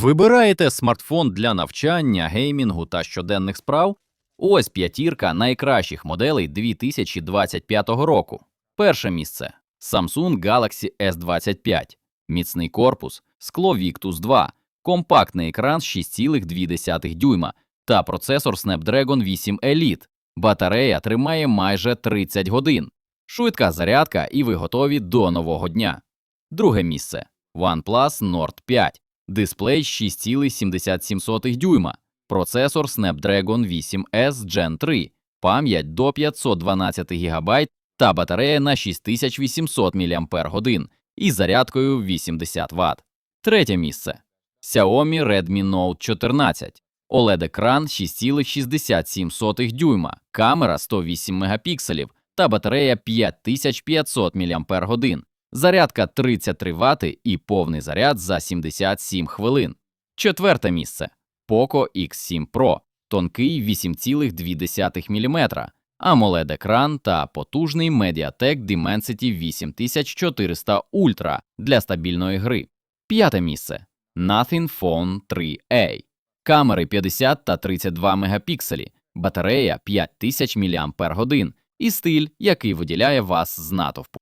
Вибираєте смартфон для навчання, геймінгу та щоденних справ? Ось п'ятірка найкращих моделей 2025 року. Перше місце Samsung Galaxy S25, міцний корпус, скло Victus 2, компактний екран 6,2 дюйма та процесор Snapdragon 8 Elite. Батарея тримає майже 30 годин. Швидка зарядка, і ви готові до нового дня. Друге місце OnePlus Nord 5, дисплей 6,77 дюйма, процесор Snapdragon 8S Gen 3, пам'ять до 512 ГБ та батарея на 6800 мАч із зарядкою 80 Вт. Третє місце. Xiaomi Redmi Note 14, OLED-екран 6,67 дюйма, камера 108 мегапікселів та батарея 5500 мАч, зарядка 33 Вт і повний заряд за 77 хвилин. Четверте місце Poco X7 Pro, тонкий 8,2 мм, AMOLED-екран та потужний Mediatek Dimensity 8400 Ultra для стабільної гри. П'яте місце Nothing Phone 3A. Камери 50 та 32 мегапікселі, батарея 5000 мАч і стиль, який виділяє вас з натовпу.